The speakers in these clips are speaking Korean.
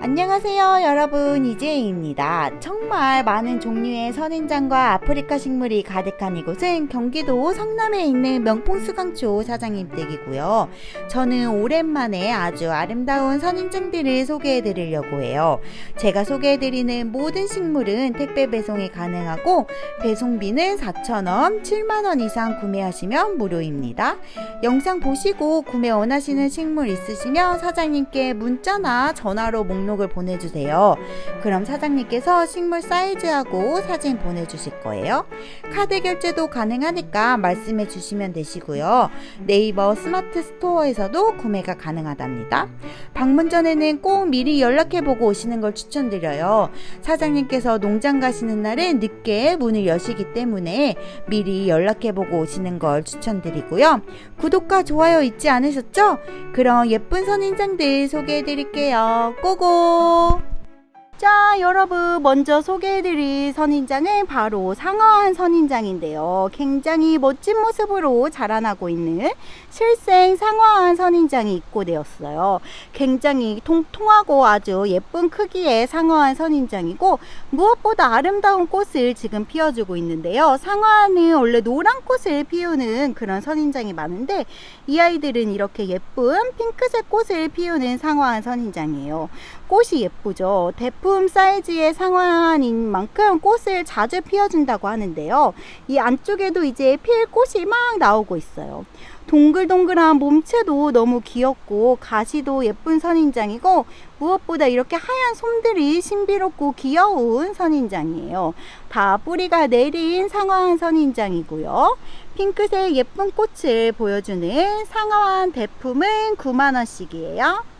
안녕하세요 여러분 이재희입니다. 정말 많은 종류의 선인장과 아프리카 식물이 가득한 이곳은 경기도 성남에 있는 명풍수강초 사장님 댁이고요. 저는 오랜만에 아주 아름다운 선인장들을 소개해 드리려고 해요. 제가 소개해 드리는 모든 식물은 택배 배송이 가능하고 배송비는 4,000원, 7만원 이상 구매하시면 무료입니다. 영상 보시고 구매 원하시는 식물 있으시면 사장님께 문자나 전화로 목록 을 보내주세요. 그럼 사장님께서 식물 사이즈하고 사진 보내주실 거예요. 카드 결제도 가능하니까 말씀해 주시면 되시고요. 네이버 스마트 스토어에서도 구매가 가능하답니다. 방문 전에는 꼭 미리 연락해보고 오시는 걸 추천드려요. 사장님께서 농장 가시는 날은 늦게 문을 여시기 때문에 미리 연락해보고 오시는 걸 추천드리고요. 구독과 좋아요 잊지 않으셨죠? 그럼 예쁜 선인장들 소개해드릴게요. 고고! 자, 여러분, 먼저 소개해드릴 선인장은 바로 상어한 선인장인데요. 굉장히 멋진 모습으로 자라나고 있는 실생 상어한 선인장이 입고되었어요. 굉장히 통통하고 아주 예쁜 크기의 상어한 선인장이고, 무엇보다 아름다운 꽃을 지금 피워주고 있는데요. 상어한은 원래 노란 꽃을 피우는 그런 선인장이 많은데, 이 아이들은 이렇게 예쁜 핑크색 꽃을 피우는 상어한 선인장이에요. 꽃이 예쁘죠. 대품 사이즈의 상황인 만큼 꽃을 자주 피워준다고 하는데요. 이 안쪽에도 이제 필 꽃이 막 나오고 있어요. 동글동글한 몸체도 너무 귀엽고 가시도 예쁜 선인장이고 무엇보다 이렇게 하얀 솜들이 신비롭고 귀여운 선인장이에요. 다 뿌리가 내린 상어한 선인장이고요. 핑크색 예쁜 꽃을 보여주는 상어한 대품은 9만원씩이에요.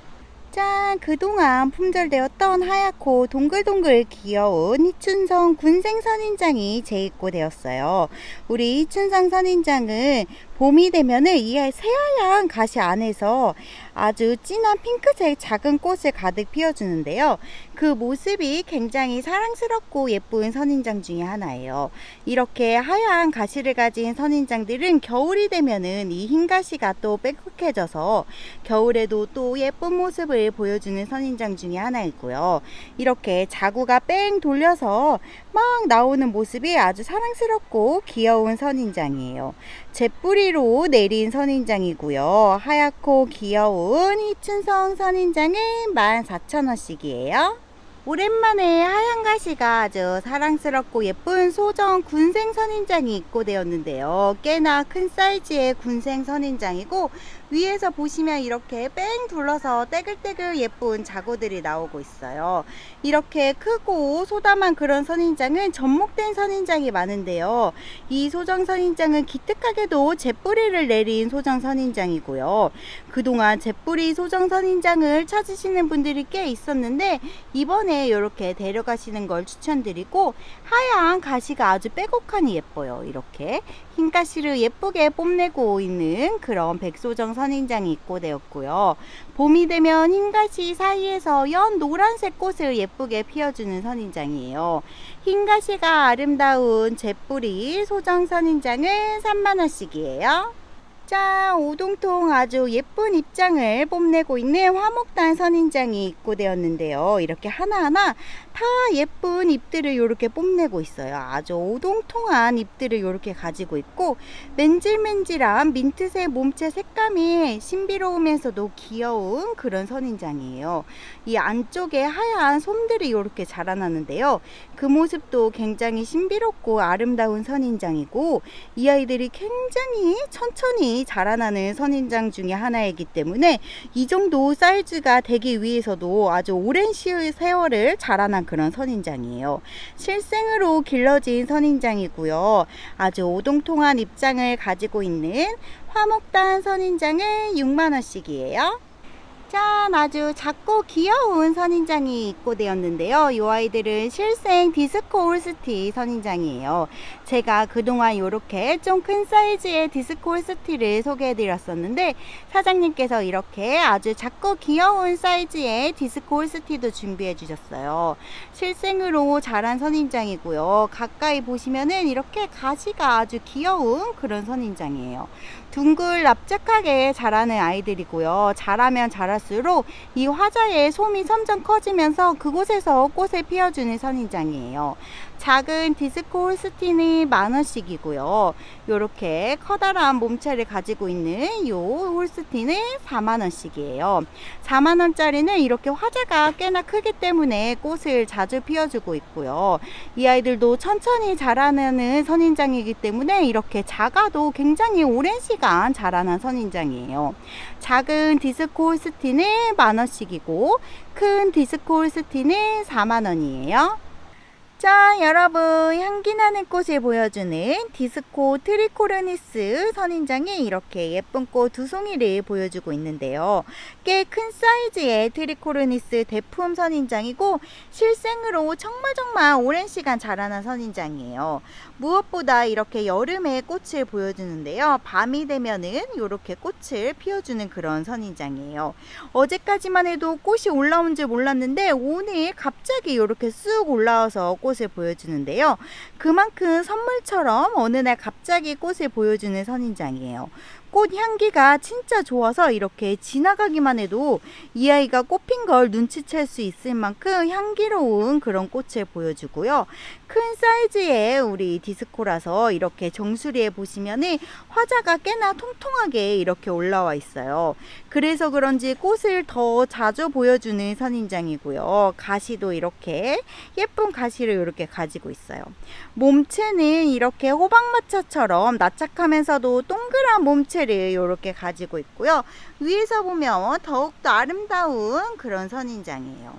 짠! 그동안 품절되었던 하얗고 동글동글 귀여운 이춘성 군생 선인장이 재입고되었어요. 우리 이춘성 선인장은 봄이 되면은 이 새하얀 가시 안에서 아주 진한 핑크색 작은 꽃을 가득 피워주는데요. 그 모습이 굉장히 사랑스럽고 예쁜 선인장 중에 하나예요. 이렇게 하얀 가시를 가진 선인장들은 겨울이 되면은 이 흰 가시가 또 빽빽해져서 겨울에도 또 예쁜 모습을 보여주는 선인장 중에 하나이고요. 이렇게 자구가 뺑 돌려서 막 나오는 모습이 아주 사랑스럽고 귀여운 선인장이에요. 잿뿌리로 내린 선인장이고요. 하얗고 귀여운 이춘성 선인장은 14,000원씩이에요. 오랜만에 하얀 가시가 아주 사랑스럽고 예쁜 소정 군생 선인장이 입고되었는데요. 꽤나 큰 사이즈의 군생 선인장이고 위에서 보시면 이렇게 뺑 둘러서 떼글떼글 예쁜 자구들이 나오고 있어요. 이렇게 크고 소담한 그런 선인장은 접목된 선인장이 많은데요. 이 소정 선인장은 기특하게도 잿뿌리를 내린 소정 선인장이고요. 그동안 잿뿌리 소정 선인장을 찾으시는 분들이 꽤 있었는데 이번에 이렇게 데려가시는 걸 추천드리고 하얀 가시가 아주 빼곡하니 예뻐요. 이렇게 흰 가시를 예쁘게 뽐내고 있는 그런 백소정 선인장이 입고되었고요. 봄이 되면 흰 가시 사이에서 연 노란색 꽃을 예쁘게 피워주는 선인장이에요. 흰 가시가 아름다운 잿뿌리 소정 선인장은 3만원씩이에요. 짠! 오동통 아주 예쁜 입장을 뽐내고 있는 화목단 선인장이 입고되었는데요. 이렇게 하나하나 다 예쁜 잎들을 이렇게 뽐내고 있어요. 아주 오동통한 잎들을 이렇게 가지고 있고 맨질맨질한 민트색 몸체 색감이 신비로우면서도 귀여운 그런 선인장이에요. 이 안쪽에 하얀 솜들이 이렇게 자라나는데요. 그 모습도 굉장히 신비롭고 아름다운 선인장이고 이 아이들이 굉장히 천천히 자라나는 선인장 중에 하나이기 때문에 이 정도 사이즈가 되기 위해서도 아주 오랜 세월을 자라난 그런 선인장이에요. 실생으로 길러진 선인장이고요. 아주 오동통한 입장을 가지고 있는 화목단 선인장은 6만원씩이에요. 짠 아주 작고 귀여운 선인장이 입고되었는데요. 이 아이들은 실생 디스코 올스티 선인장이에요. 제가 그동안 이렇게 좀 큰 사이즈의 디스코 올스티를 소개해 드렸었는데 사장님께서 이렇게 아주 작고 귀여운 사이즈의 디스코 올스티도 준비해 주셨어요. 실생으로 자란 선인장이고요. 가까이 보시면은 이렇게 가시가 아주 귀여운 그런 선인장이에요. 둥글 납작하게 자라는 아이들이고요. 자라면 자랄 갈수록 이 화자의 솜이 점점 커지면서 그곳에서 꽃을 피워주는 선인장이에요. 작은 디스코 홀스틴이 만 원씩이고요. 요렇게 커다란 몸체를 가지고 있는 요 홀스틴은 4만 원씩이에요. 4만 원짜리는 이렇게 화자가 꽤나 크기 때문에 꽃을 자주 피워주고 있고요. 이 아이들도 천천히 자라나는 선인장이기 때문에 이렇게 작아도 굉장히 오랜 시간 자라난 선인장이에요. 작은 디스코 홀스틴은 만 원씩이고 큰 디스코 홀스틴은 4만 원이에요. 자, 여러분, 향기 나는 꽃을 보여주는 디스코 트리코르니스 선인장이 이렇게 예쁜 꽃 두 송이를 보여주고 있는데요. 꽤 큰 사이즈의 트리코르니스 대품 선인장이고 실생으로 정말 정말 오랜 시간 자라난 선인장이에요. 무엇보다 이렇게 여름에 꽃을 보여주는데요. 밤이 되면은 이렇게 꽃을 피워주는 그런 선인장이에요. 어제까지만 해도 꽃이 올라온 줄 몰랐는데 오늘 갑자기 이렇게 쑥 올라와서 꽃을 보여주는데요. 그만큼 선물처럼 어느 날 갑자기 꽃을 보여주는 선인장이에요. 꽃 향기가 진짜 좋아서 이렇게 지나가기만 해도 이 아이가 꽃핀 걸 눈치챌 수 있을 만큼 향기로운 그런 꽃을 보여주고요. 큰 사이즈의 우리 디스코라서 이렇게 정수리에 보시면은 화자가 꽤나 통통하게 이렇게 올라와 있어요. 그래서 그런지 꽃을 더 자주 보여주는 선인장이고요. 가시도 이렇게 예쁜 가시를 이렇게 가지고 있어요. 몸체는 이렇게 호박마차처럼 납작하면서도 동그란 몸체를 이렇게 가지고 있고요. 위에서 보면 더욱더 아름다운 그런 선인장이에요.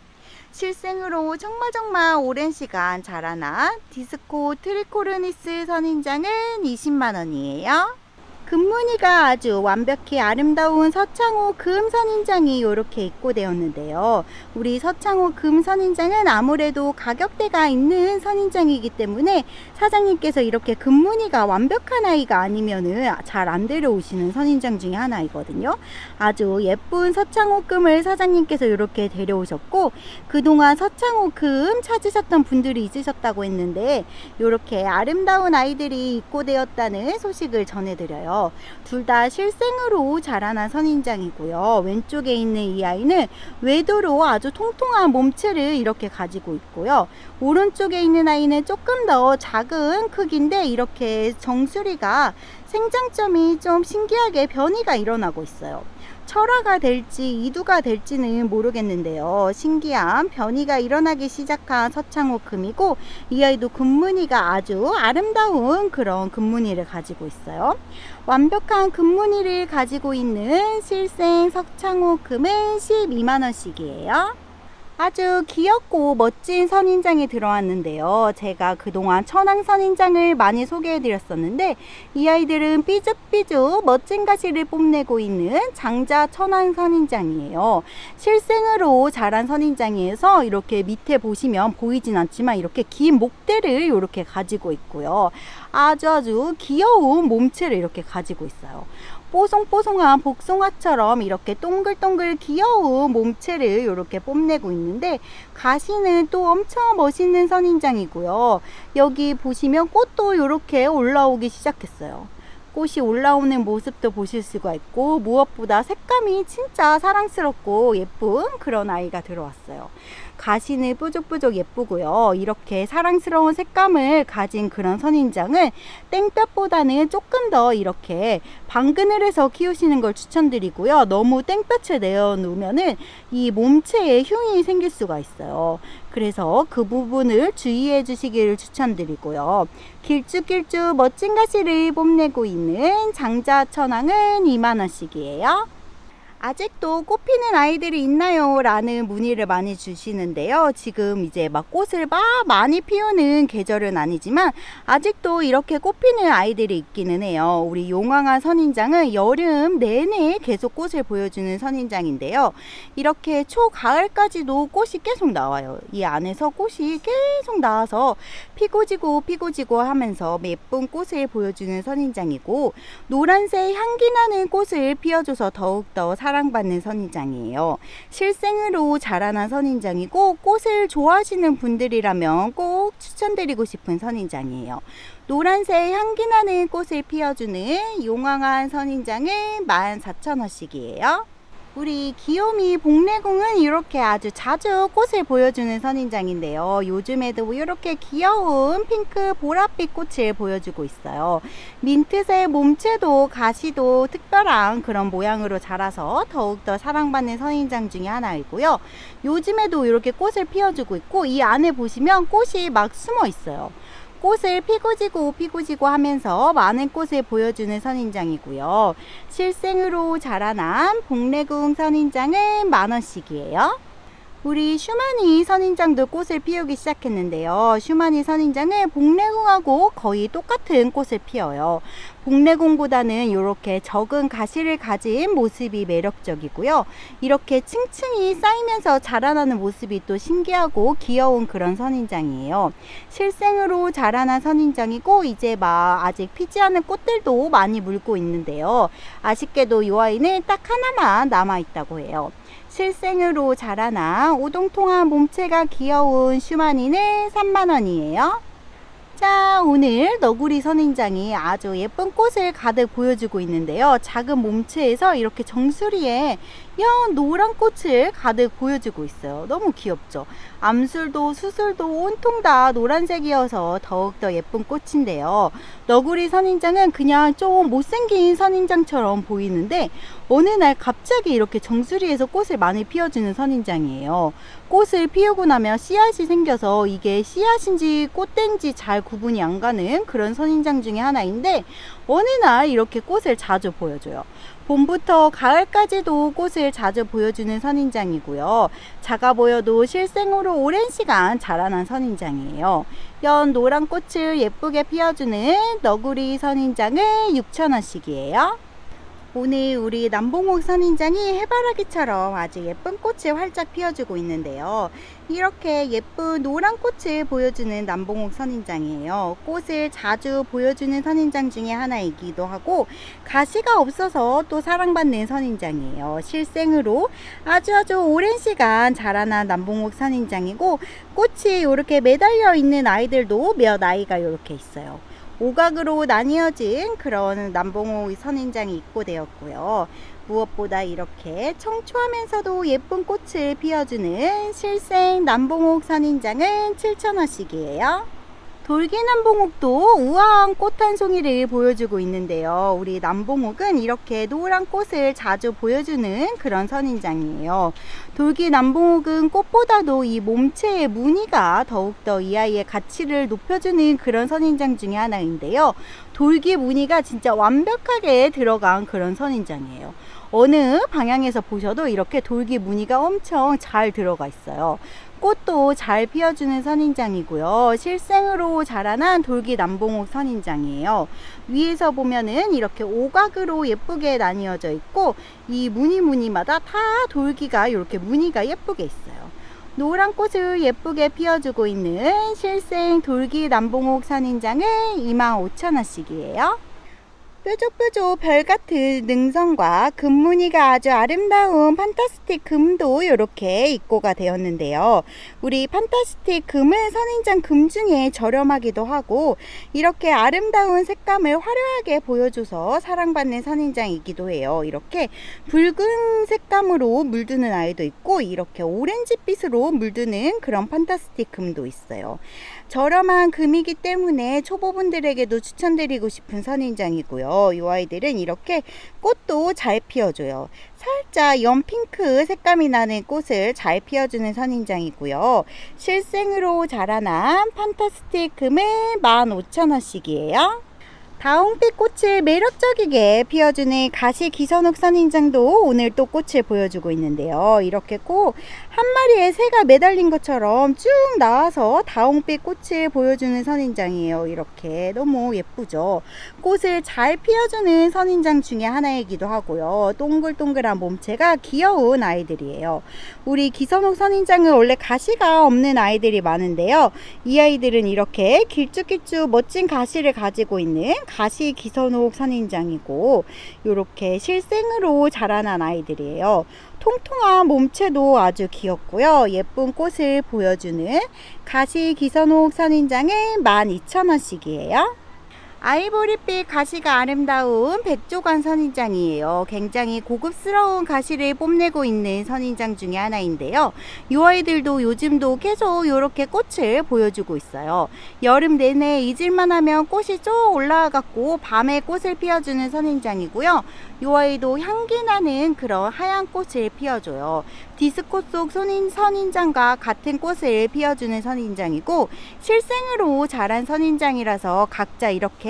실생으로 정말 정말 오랜 시간 자라난 디스코 트리코르니스 선인장은 20만 원이에요. 금무늬가 아주 완벽히 아름다운 서창호 금 선인장이 이렇게 입고되었는데요. 우리 서창호 금 선인장은 아무래도 가격대가 있는 선인장이기 때문에 사장님께서 이렇게 금무늬가 완벽한 아이가 아니면은 잘 안 데려오시는 선인장 중에 하나이거든요. 아주 예쁜 서창호 금을 사장님께서 이렇게 데려오셨고 그동안 서창호 금 찾으셨던 분들이 있으셨다고 했는데 이렇게 아름다운 아이들이 입고되었다는 소식을 전해드려요. 둘 다 실생으로 자라난 선인장이고요. 왼쪽에 있는 이 아이는 외도로 아주 통통한 몸체를 이렇게 가지고 있고요. 오른쪽에 있는 아이는 조금 더 작은 크기인데 이렇게 정수리가 생장점이 좀 신기하게 변이가 일어나고 있어요. 철화가 될지 이두가 될지는 모르겠는데요. 신기한 변이가 일어나기 시작한 서창호 금이고 이 아이도 금무늬가 아주 아름다운 그런 금무늬를 가지고 있어요. 완벽한 금무늬를 가지고 있는 실생 석창호 금은 12만원씩이에요. 아주 귀엽고 멋진 선인장이 들어왔는데요. 제가 그동안 천황 선인장을 많이 소개해 드렸었는데 이 아이들은 삐죽삐죽 멋진 가시를 뽐내고 있는 장자 천황 선인장이에요. 실생으로 자란 선인장이어서 이렇게 밑에 보시면 보이진 않지만 이렇게 긴 목대를 이렇게 가지고 있고요. 아주 아주 귀여운 몸체를 이렇게 가지고 있어요. 뽀송뽀송한 복숭아처럼 이렇게 동글동글 귀여운 몸체를 이렇게 뽐내고 있는데 가시는 또 엄청 멋있는 선인장이고요. 여기 보시면 꽃도 이렇게 올라오기 시작했어요. 꽃이 올라오는 모습도 보실 수가 있고 무엇보다 색감이 진짜 사랑스럽고 예쁜 그런 아이가 들어왔어요. 가시는 뾰족뾰족 예쁘고요. 이렇게 사랑스러운 색감을 가진 그런 선인장은 땡볕보다는 조금 더 이렇게 해서 키우시는 걸 추천드리고요. 너무 땡볕에 내어놓으면은 이 몸체에 흉이 생길 수가 있어요. 그래서 그 부분을 주의해 주시기를 추천드리고요. 길쭉길쭉 멋진 가시를 뽐내고 있는 장자천왕은 2만원씩이에요. 아직도 꽃 피는 아이들이 있나요? 라는 문의를 많이 주시는데요. 지금 이제 막 꽃을 막 많이 피우는 계절은 아니지만 아직도 이렇게 꽃 피는 아이들이 있기는 해요. 우리 용왕아 선인장은 여름 내내 계속 꽃을 보여주는 선인장인데요. 이렇게 초가을까지도 꽃이 계속 나와요. 이 안에서 꽃이 계속 나와서 피고 지고 피고 지고 하면서 예쁜 꽃을 보여주는 선인장이고 노란색 향기 나는 꽃을 피워줘서 더욱더 사랑받는 선인장이에요. 실생으로 자라난 선인장이고 꽃을 좋아하시는 분들이라면 꼭 추천드리고 싶은 선인장이에요. 노란색 향기 나는 꽃을 피워주는 용왕한 선인장은 14,000원씩이에요. 우리 귀요미 복래궁은 이렇게 아주 자주 꽃을 보여주는 선인장인데요. 요즘에도 이렇게 귀여운 핑크 보랏빛 꽃을 보여주고 있어요. 민트색 몸체도 가시도 특별한 그런 모양으로 자라서 더욱더 사랑받는 선인장 중에 하나이고요. 요즘에도 이렇게 꽃을 피워주고 있고 이 안에 보시면 꽃이 막 숨어 있어요. 꽃을 피고 지고 피고 지고 하면서 많은 꽃을 보여주는 선인장이고요. 실생으로 자라난 복래궁 선인장은 만원씩이에요. 우리 슈마니 선인장도 꽃을 피우기 시작했는데요. 슈마니 선인장은 복래궁하고 거의 똑같은 꽃을 피워요. 복래궁보다는 이렇게 적은 가시를 가진 모습이 매력적이고요. 이렇게 층층이 쌓이면서 자라나는 모습이 또 신기하고 귀여운 그런 선인장이에요. 실생으로 자라난 선인장이고 이제 막 아직 피지 않은 꽃들도 많이 물고 있는데요. 아쉽게도 이 아이는 딱 하나만 남아 있다고 해요. 실생으로 자라나 오동통한 몸체가 귀여운 슈마니는 3만원이에요. 자, 오늘 너구리 선인장이 아주 예쁜 꽃을 가득 보여주고 있는데요. 작은 몸체에서 이렇게 정수리에 연 노란 꽃을 가득 보여주고 있어요. 너무 귀엽죠? 암술도 수술도 온통 다 노란색이어서 더욱더 예쁜 꽃인데요. 너구리 선인장은 그냥 좀 못생긴 선인장처럼 보이는데 어느 날 갑자기 이렇게 정수리에서 꽃을 많이 피워주는 선인장이에요. 꽃을 피우고 나면 씨앗이 생겨서 이게 씨앗인지 꽃된지 잘 구분이 안 가는 그런 선인장 중에 하나인데 어느 날 이렇게 꽃을 자주 보여줘요. 봄부터 가을까지도 꽃을 자주 보여주는 선인장이고요. 작아 보여도 실생으로 오랜 시간 자라난 선인장이에요. 연 노란 꽃을 예쁘게 피워주는 너구리 선인장은 6,000원씩이에요. 오늘 우리 남봉옥 선인장이 해바라기처럼 아주 예쁜 꽃을 활짝 피워주고 있는데요. 이렇게 예쁜 노란 꽃을 보여주는 남봉옥 선인장이에요. 꽃을 자주 보여주는 선인장 중에 하나이기도 하고 가시가 없어서 또 사랑받는 선인장이에요. 실생으로 아주 아주 오랜 시간 자라난 남봉옥 선인장이고 꽃이 이렇게 매달려 있는 아이들도 몇 아이가 이렇게 있어요. 오각으로 나뉘어진 그런 남봉호 선인장이 입고되었고요. 무엇보다 이렇게 청초하면서도 예쁜 꽃을 피워주는 실생 남봉옥 선인장은 7,000원씩이에요. 돌기 남봉옥도 우아한 꽃 한 송이를 보여주고 있는데요. 우리 남봉옥은 이렇게 노란 꽃을 자주 보여주는 그런 선인장이에요. 돌기 남봉옥은 꽃보다도 이 몸체의 무늬가 더욱더 이 아이의 가치를 높여주는 그런 선인장 중에 하나인데요. 돌기 무늬가 진짜 완벽하게 들어간 그런 선인장이에요. 어느 방향에서 보셔도 이렇게 돌기 무늬가 엄청 잘 들어가 있어요. 꽃도 잘 피워주는 선인장이고요. 실생으로 자라난 돌기 남봉옥 선인장이에요. 위에서 보면은 이렇게 오각으로 예쁘게 나뉘어져 있고 이 무늬 무늬마다 다 돌기가 이렇게 무늬가 예쁘게 있어요. 노란 꽃을 예쁘게 피워주고 있는 실생 돌기 남봉옥 선인장은 25,000원씩이에요. 뾰족뾰족 별 같은 능선과 금무늬가 아주 아름다운 판타스틱 금도 이렇게 입고가 되었는데요. 우리 판타스틱 금은 선인장 금 중에 저렴하기도 하고 이렇게 아름다운 색감을 화려하게 보여줘서 사랑받는 선인장이기도 해요. 이렇게 붉은 색감으로 물드는 아이도 있고 이렇게 오렌지빛으로 물드는 그런 판타스틱 금도 있어요. 저렴한 금이기 때문에 초보분들에게도 추천드리고 싶은 선인장이고요. 이 아이들은 이렇게 꽃도 잘 피워줘요. 살짝 연핑크 색감이 나는 꽃을 잘 피워주는 선인장이고요. 실생으로 자라난 판타스틱 금은 15,000원씩이에요. 다홍빛 꽃을 매력적이게 피워주는 가시 기선옥 선 인장도 오늘 또 꽃을 보여주고 있는데요. 이렇게 꼭 한 마리의 새가 매달린 것처럼 쭉 나와서 다홍빛 꽃을 보여주는 선인장이에요. 이렇게 너무 예쁘죠. 꽃을 잘 피워주는 선인장 중에 하나이기도 하고요. 동글동글한 몸체가 귀여운 아이들이에요. 우리 기선옥 선인장은 원래 가시가 없는 아이들이 많은데요. 이 아이들은 이렇게 길쭉길쭉 멋진 가시를 가지고 있는 가시 기선옥 선인장이고 이렇게 실생으로 자라난 아이들이에요. 통통한 몸체도 아주 귀엽고요. 예쁜 꽃을 보여주는 가시 기선옥 선인장은 12,000원씩이에요. 아이보리빛 가시가 아름다운 백조관 선인장이에요. 굉장히 고급스러운 가시를 뽐내고 있는 선인장 중에 하나인데요. 이 아이들도 요즘도 계속 이렇게 꽃을 보여주고 있어요. 여름 내내 잊을만 하면 꽃이 쭉 올라와갖고 밤에 꽃을 피워주는 선인장이고요. 이 아이도 향기 나는 그런 하얀 꽃을 피워줘요. 디스코 속 선인, 선인장과 같은 꽃을 피워주는 선인장이고 실생으로 자란 선인장이라서 각자 이렇게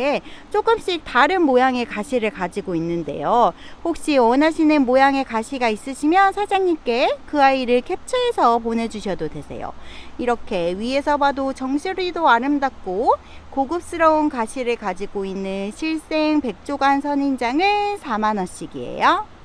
조금씩 다른 모양의 가시를 가지고 있는데요. 혹시 원하시는 모양의 가시가 있으시면 사장님께 그 아이를 캡처해서 보내주셔도 되세요. 이렇게 위에서 봐도 정수리도 아름답고 고급스러운 가시를 가지고 있는 실생 백조간 선인장은 4만원씩이에요.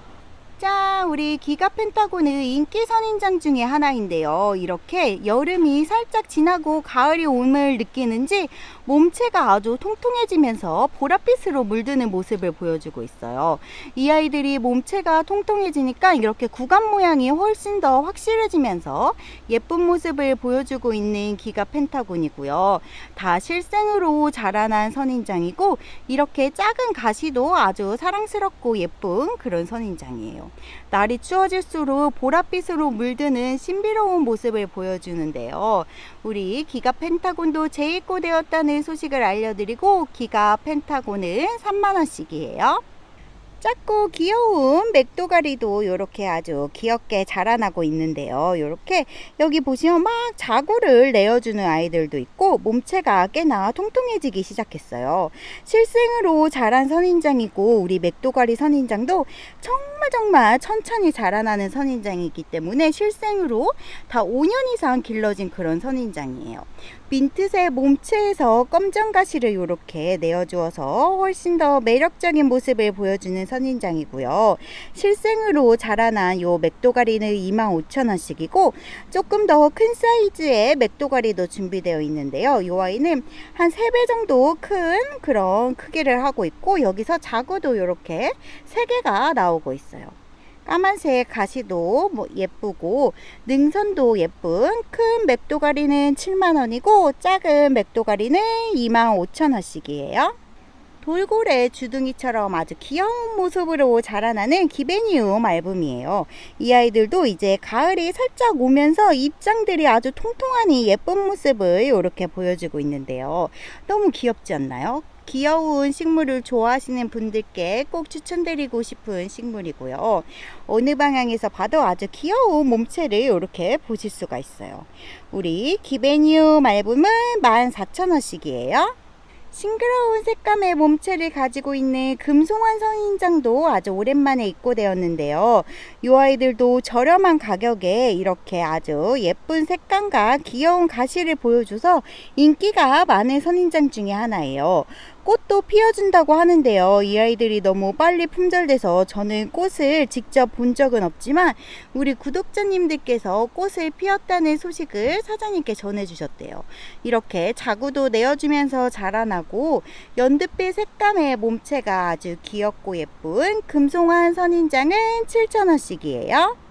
자, 우리 기가 펜타곤은 인기 선인장 중에 하나인데요. 이렇게 여름이 살짝 지나고 가을이 옴을 느끼는지 몸체가 아주 통통해지면서 보랏빛으로 물드는 모습을 보여주고 있어요. 이 아이들이 몸체가 통통해지니까 이렇게 구간 모양이 훨씬 더 확실해지면서 예쁜 모습을 보여주고 있는 기가 펜타곤이고요. 다 실생으로 자라난 선인장이고 이렇게 작은 가시도 아주 사랑스럽고 예쁜 그런 선인장이에요. 날이 추워질수록 보랏빛으로 물드는 신비로운 모습을 보여주는데요. 우리 기가 펜타곤도 재입고되었다는 소식을 알려드리고 기가 펜타곤은 3만원씩이에요. 작고 귀여운 맥도가리도 이렇게 아주 귀엽게 자라나고 있는데요. 이렇게 여기 보시면 막 자구를 내어주는 아이들도 있고 몸체가 꽤나 통통해지기 시작했어요. 실생으로 자란 선인장이고 우리 맥도가리 선인장도 정말 정말 천천히 자라나는 선인장이기 때문에 실생으로 다 5년 이상 길러진 그런 선인장이에요. 민트색 몸체에서 검정 가시를 이렇게 내어주어서 훨씬 더 매력적인 모습을 보여주는 선인장이고요. 실생으로 자라난 요 맥도가리는 25,000원씩이고 조금 더 큰 사이즈의 맥도가리도 준비되어 있는데요. 이 아이는 한 3배 정도 큰 그런 크기를 하고 있고 여기서 자구도 이렇게 3개가 나오고 있어요. 까만색 가시도 뭐 예쁘고 능선도 예쁜 큰 맥도가리는 7만원이고 작은 맥도가리는 25,000원씩이에요. 돌고래 주둥이처럼 아주 귀여운 모습으로 자라나는 기베니움 알붐이에요. 이 아이들도 이제 가을이 살짝 오면서 입장들이 아주 통통하니 예쁜 모습을 이렇게 보여주고 있는데요. 너무 귀엽지 않나요? 귀여운 식물을 좋아하시는 분들께 꼭 추천드리고 싶은 식물이고요. 어느 방향에서 봐도 아주 귀여운 몸체를 이렇게 보실 수가 있어요. 우리 기베니움 알붐은 14,000원씩이에요. 싱그러운 색감의 몸체를 가지고 있는 금송환 선인장도 아주 오랜만에 입고되었는데요. 이 아이들도 저렴한 가격에 이렇게 아주 예쁜 색감과 귀여운 가시를 보여줘서 인기가 많은 선인장 중에 하나예요. 꽃도 피워준다고 하는데요. 이 아이들이 너무 빨리 품절돼서 저는 꽃을 직접 본 적은 없지만 우리 구독자님들께서 꽃을 피웠다는 소식을 사장님께 전해주셨대요. 이렇게 자구도 내어주면서 자라나고 연두빛 색감의 몸체가 아주 귀엽고 예쁜 금송환 선인장은 7,000원씩이에요.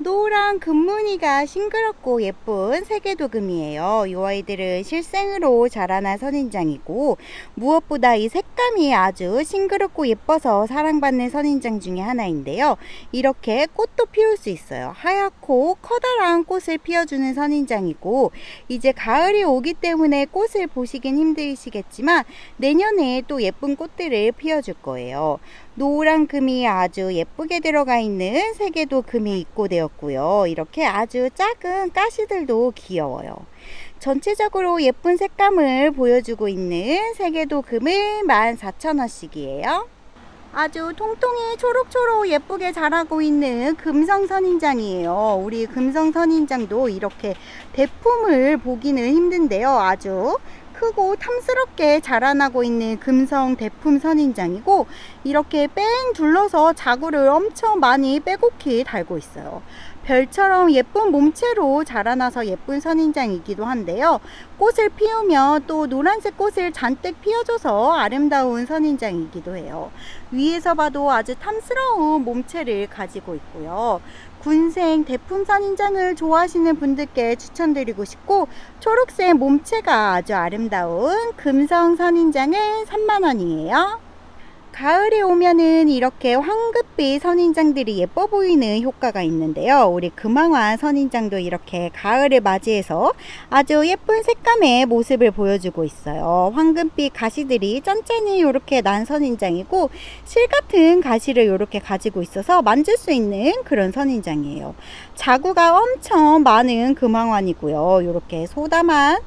노란 금무늬가 싱그럽고 예쁜 세계도금이에요. 이 아이들은 실생으로 자라난 선인장이고 무엇보다 이 색감이 아주 싱그럽고 예뻐서 사랑받는 선인장 중에 하나인데요. 이렇게 꽃도 피울 수 있어요. 하얗고 커다란 꽃을 피워주는 선인장이고 이제 가을이 오기 때문에 꽃을 보시긴 힘드시겠지만 내년에 또 예쁜 꽃들을 피워줄 거예요. 노란 금이 아주 예쁘게 들어가 있는 세계도 금이 입고되었고요. 이렇게 아주 작은 가시들도 귀여워요. 전체적으로 예쁜 색감을 보여주고 있는 세계도 금은 14,000원씩이에요. 아주 통통해 초록초록 예쁘게 자라고 있는 금성 선인장이에요. 우리 금성 선인장도 이렇게 대품을 보기는 힘든데요. 아주 크고 탐스럽게 자라나고 있는 금성 대품 선인장이고 이렇게 뺑 둘러서 자구를 엄청 많이 빼곡히 달고 있어요. 별처럼 예쁜 몸체로 자라나서 예쁜 선인장이기도 한데요. 꽃을 피우면 또 노란색 꽃을 잔뜩 피워줘서 아름다운 선인장이기도 해요. 위에서 봐도 아주 탐스러운 몸체를 가지고 있고요. 군생 대품 선인장을 좋아하시는 분들께 추천드리고 싶고 초록색 몸체가 아주 아름다운 금성 선인장은 3만원이에요. 가을에 오면은 이렇게 황급빛 선인장들이 예뻐 보이는 효과가 있는데요. 우리 금왕화 선인장도 이렇게 가을을 맞이해서 아주 예쁜 색감의 모습을 보여주고 있어요. 황금빛 가시들이 짠짠이 이렇게 난 선인장이고 실 같은 가시를 이렇게 가지고 있어서 만질 수 있는 그런 선인장이에요. 자구가 엄청 많은 금왕환이고요. 이렇게 소담한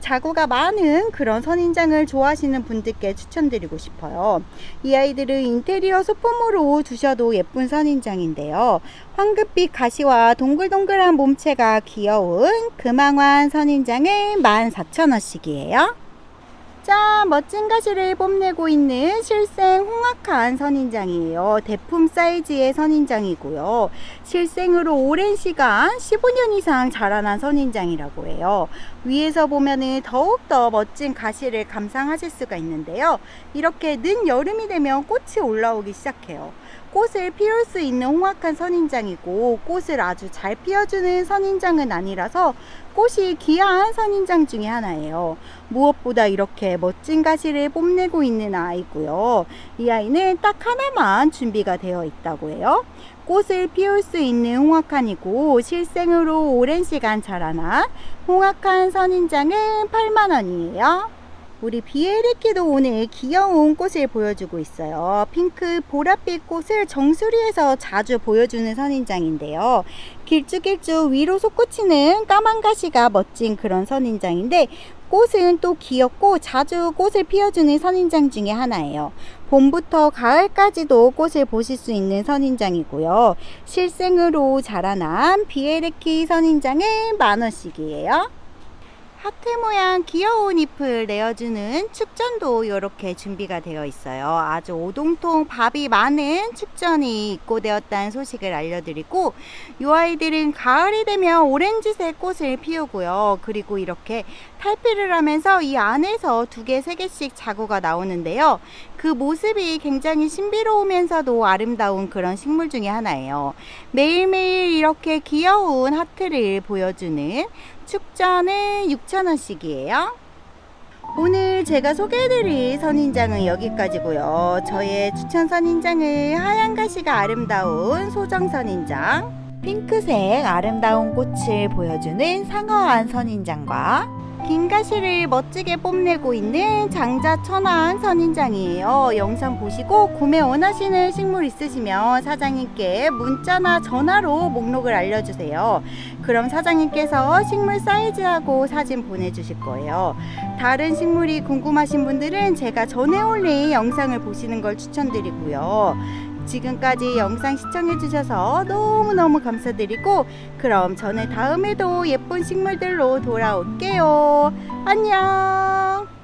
자구가 많은 그런 선인장을 좋아하시는 분들께 추천드리고 싶어요. 이 아이들은 인테리어 소품으로 두셔도 예쁜 선인장인데요. 황급빛 가시와 동글동글한 몸체가 귀여운 금왕환 선인장은 14,000원씩이에요. 자, 멋진 가시를 뽐내고 있는 실생 홍학한 선인장이에요. 대품 사이즈의 선인장이고요. 실생으로 오랜 시간 15년 이상 자라난 선인장이라고 해요. 위에서 보면은 더욱더 멋진 가시를 감상하실 수가 있는데요. 이렇게 늦 여름이 되면 꽃이 올라오기 시작해요. 꽃을 피울 수 있는 홍학한 선인장이고 꽃을 아주 잘 피워주는 선인장은 아니라서 꽃이 귀한 선인장 중에 하나예요. 무엇보다 이렇게 멋진 가시를 뽐내고 있는 아이고요. 이 아이는 딱 하나만 준비가 되어 있다고 해요. 꽃을 피울 수 있는 홍학한이고 실생으로 오랜 시간 자라나 홍학한 선인장은 8만 원이에요. 우리 비에리키도 오늘 귀여운 꽃을 보여주고 있어요. 핑크 보랏빛 꽃을 정수리에서 자주 보여주는 선인장인데요. 길쭉길쭉 위로 솟구치는 까만 가시가 멋진 그런 선인장인데 꽃은 또 귀엽고 자주 꽃을 피워주는 선인장 중에 하나예요. 봄부터 가을까지도 꽃을 보실 수 있는 선인장이고요. 실생으로 자라난 비에르키 선인장은 만원씩이에요. 하트 모양 귀여운 잎을 내어주는 축전도 이렇게 준비가 되어 있어요. 아주 오동통 밥이 많은 축전이 입고되었다는 소식을 알려드리고 이 아이들은 가을이 되면 오렌지색 꽃을 피우고요. 그리고 이렇게 탈피를 하면서 이 안에서 두 개, 세 개씩 자구가 나오는데요. 그 모습이 굉장히 신비로우면서도 아름다운 그런 식물 중에 하나예요. 매일매일 이렇게 귀여운 하트를 보여주는 축전은 6,000원씩이에요. 오늘 제가 소개해드릴 선인장은 여기까지고요. 저의 추천 선인장은 하얀 가시가 아름다운 소정 선인장, 핑크색 아름다운 꽃을 보여주는 상어한 선인장과 긴 가시를 멋지게 뽐내고 있는 장자 천안 선인장이에요. 영상 보시고 구매 원하시는 식물 있으시면 사장님께 문자나 전화로 목록을 알려주세요. 그럼 사장님께서 식물 사이즈하고 사진 보내주실 거예요. 다른 식물이 궁금하신 분들은 제가 전에 올린 영상을 보시는 걸 추천드리고요. 지금까지 영상 시청해주셔서 너무너무 감사드리고 그럼 저는 다음에도 예쁜 식물들로 돌아올게요. 안녕!